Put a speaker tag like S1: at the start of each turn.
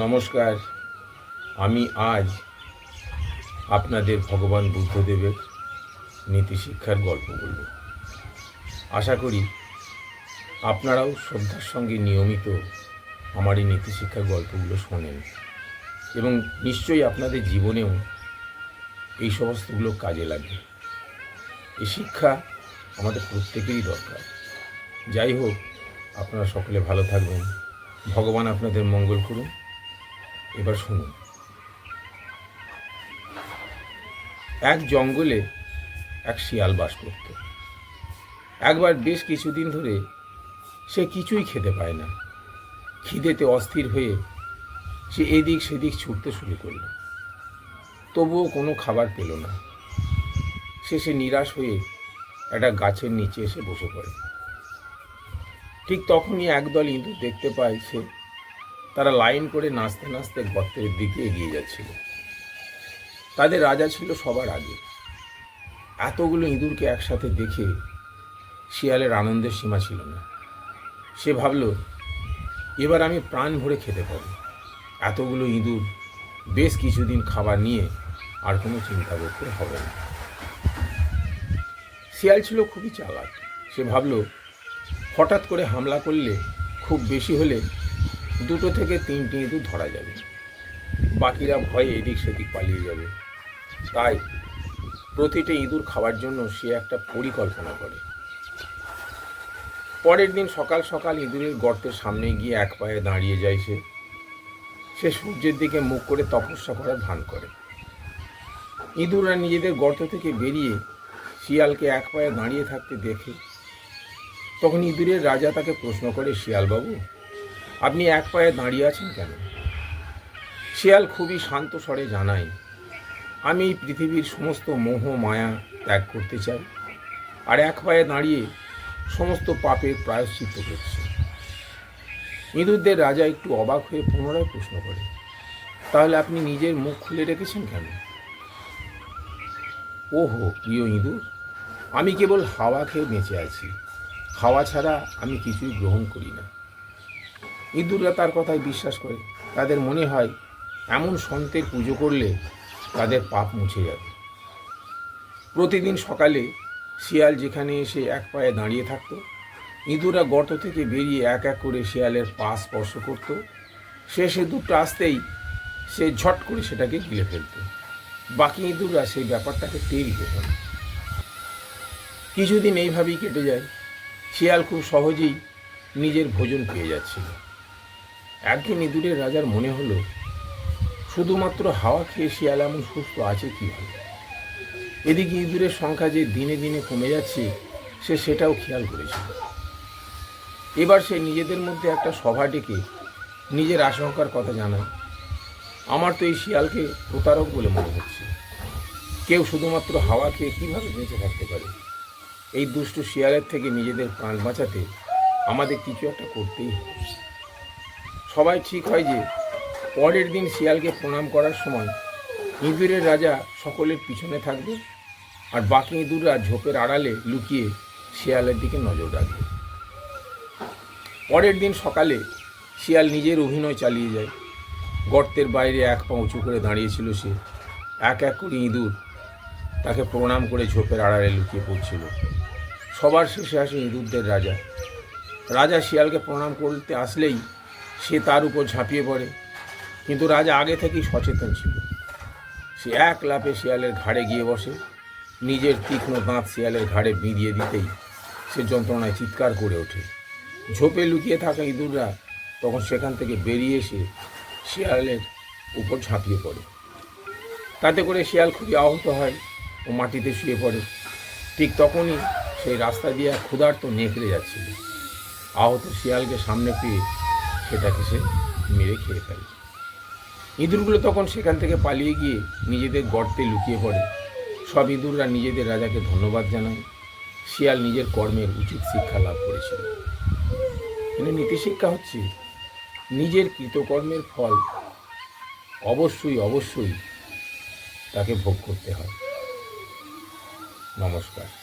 S1: নমস্কার, আমি আজ আপনাদের ভগবান বুদ্ধদেবের নীতি শিক্ষার গল্প বলব। আশা করি আপনারাও শ্রদ্ধার সঙ্গে নিয়মিত আমার এই নীতি শিক্ষার গল্পগুলো শোনেন এবং নিশ্চয়ই আপনাদের জীবনেও এই সমস্তগুলো কাজে লাগে। এই শিক্ষা আমাদের প্রত্যেকেরই দরকার। যাই হোক, আপনারা সকলে ভালো থাকবেন। ভগবান আপনাদের মঙ্গল করুন। এবার শুনুন। এক জঙ্গলে এক শিয়াল বাস করত। একবার বেশ কিছুদিন ধরে সে কিছুই খেতে পায় না। খিদেতে অস্থির হয়ে সে এদিক সেদিক ছুটতে শুরু করল। তবুও কোনো খাবার পেল না। শেষে নিরাশ হয়ে একটা গাছের নিচে এসে বসে পড়ে। ঠিক তখনই একদল ইঁদুর দেখতে পায় সে। তারা লাইন করে নাচতে নাচতে গর্তের দিকে এগিয়ে যাচ্ছিল। তাদের রাজা ছিল সবার আগে। এতগুলো ইঁদুরকে একসাথে দেখে শিয়ালের আনন্দের সীমা ছিল না। সে ভাবল, এবার আমি প্রাণ ভরে খেতে পাবো এতগুলো ইঁদুর বেশ কিছুদিন খাবার নিয়ে আর কোনো চিন্তা করতে হবে না। শিয়াল ছিল খুবই চালাক। সে ভাবল, হঠাৎ করে হামলা করলে খুব বেশি হলে দুটো থেকে তিনটে ইঁদুর ধরা যাবে। বাকিরা ভয়ে এদিক সেদিক পালিয়ে যাবে। তাই প্রতিটা ইঁদুর খাওয়ার জন্য সে একটা পরিকল্পনা করে। পরের দিন সকাল সকাল ইঁদুরের গর্তের সামনে গিয়ে এক পায়ে দাঁড়িয়ে যায় সে। সে সূর্যের দিকে মুখ করে তপস্যা করার ভান করে। ইঁদুররা নিজেদের গর্ত থেকে বেরিয়ে শিয়ালকে এক পায়ে দাঁড়িয়ে থাকতে দেখে। তখন ইঁদুরের রাজা তাকে প্রশ্ন করে, শিয়ালবাবু আপনি এক পায়ে দাঁড়িয়ে আছেন কেন? শিয়াল খুবই শান্ত স্বরে জানায়, আমি পৃথিবীর সমস্ত মোহ, মায়া ত্যাগ করতে চাই আর এক পায়ে দাঁড়িয়ে সমস্ত পাপের প্রায়শ্চিত্ত করছি। ইঁদুরদের রাজা একটু অবাক হয়ে পুনরায় প্রশ্ন করে, তাহলে আপনি নিজের মুখ খুলে রেখেছেন কেন? ওহো, প্রিয় ইঁদুর, আমি কেবল হাওয়া খেয়ে বেঁচে আছি। হাওয়া ছাড়া আমি কিছুই গ্রহণ করি না। ইঁদুররা তার কথায় বিশ্বাস করে। তাদের মনে হয়, এমন সন্তের পুজো করলে তাদের পাপ মুছে যাবে। প্রতিদিন সকালে শিয়াল যেখানে এসে এক পায়ে দাঁড়িয়ে থাকতো, ইঁদুররা গর্ত থেকে বেরিয়ে এক এক করে শিয়ালের পা স্পর্শ করত। শেষে দুটো আসতেই সে ঝট করে সেটাকে গিলে ফেলত। বাকি ইঁদুররা সেই ব্যাপারটাকে টেরই পেত না। কিছুদিন এইভাবেই কেটে যায়। শিয়াল খুব সহজেই নিজের ভোজন পেয়ে যাচ্ছিল। একদিন ইঁদুরের রাজার মনে হলো, শুধুমাত্র হাওয়া খেয়ে শিয়াল এমন সুস্থ আছে কীভাবে এদিকে ইঁদুরের সংখ্যা যে দিনে দিনে কমে যাচ্ছে, সে সেটাও খেয়াল করেছিল এবার সে নিজেদের মধ্যে একটা সভা ডেকে নিজের আশঙ্কার কথা জানায়। আমার তো এই শিয়ালকে প্রতারক বলে মনে হচ্ছে। কেউ শুধুমাত্র হাওয়া খেয়ে কীভাবে বেঁচে থাকতে পারে? এই দুষ্ট শিয়ালের থেকে নিজেদের প্রাণ বাঁচাতে আমাদের কিছু একটা করতেই হবে। সবাই ঠিক হয় যে পরের দিন শিয়ালকে প্রণাম করার সময় ইঁদুরের রাজা সকলের পিছনে থাকবে আর বাকি ইঁদুররা ঝোপের আড়ালে লুকিয়ে শিয়ালের দিকে নজর রাখবে। পরের দিন সকালে শিয়াল নিজের অভিনয় চালিয়ে যায়। গর্তের বাইরে এক পা উঁচু করে দাঁড়িয়েছিল সে। এক এক করে ইঁদুর তাকে প্রণাম করে ঝোপের আড়ালে লুকিয়ে পড়ছিল। সবার শেষে আসে ইঁদুরদের রাজা। রাজা শিয়ালকে প্রণাম করতে আসলেই সে তার উপর ঝাঁপিয়ে পড়ে। কিন্তু রাজা আগে থেকেই সচেতন ছিল। সে এক লাফে শিয়ালের ঘাড়ে গিয়ে বসে। নিজের তীক্ষ্ণ দাঁত শিয়ালের ঘাড়ে বিঁধিয়ে দিতেই সে যন্ত্রণায় চিৎকার করে ওঠে। ঝোপে লুকিয়ে থাকা ইঁদুররা তখন সেখান থেকে বেরিয়ে এসে শিয়ালের উপর ঝাঁপিয়ে পড়ে। তাতে করে শিয়াল খুবই আহত হয় ও মাটিতে শুয়ে পড়ে। ঠিক তখনই সেই রাস্তা দিয়ে ক্ষুধার্ত নেকড়ে যাচ্ছিল। আহত শিয়ালকে সামনে পেয়ে সেটাকে সে মেরে খেয়ে ফেলে। ইঁদুরগুলো তখন সেখান থেকে পালিয়ে গিয়ে নিজেদের গর্তে লুকিয়ে পড়ে। সব ইঁদুররা নিজেদের রাজাকে ধন্যবাদ জানায়। শিয়াল নিজের কর্মের উচিত শিক্ষা লাভ করেছিল। এখানে নীতিশিক্ষা হচ্ছে নিজের কৃতকর্মের ফল অবশ্যই অবশ্যই তাকে ভোগ করতে হয়। নমস্কার।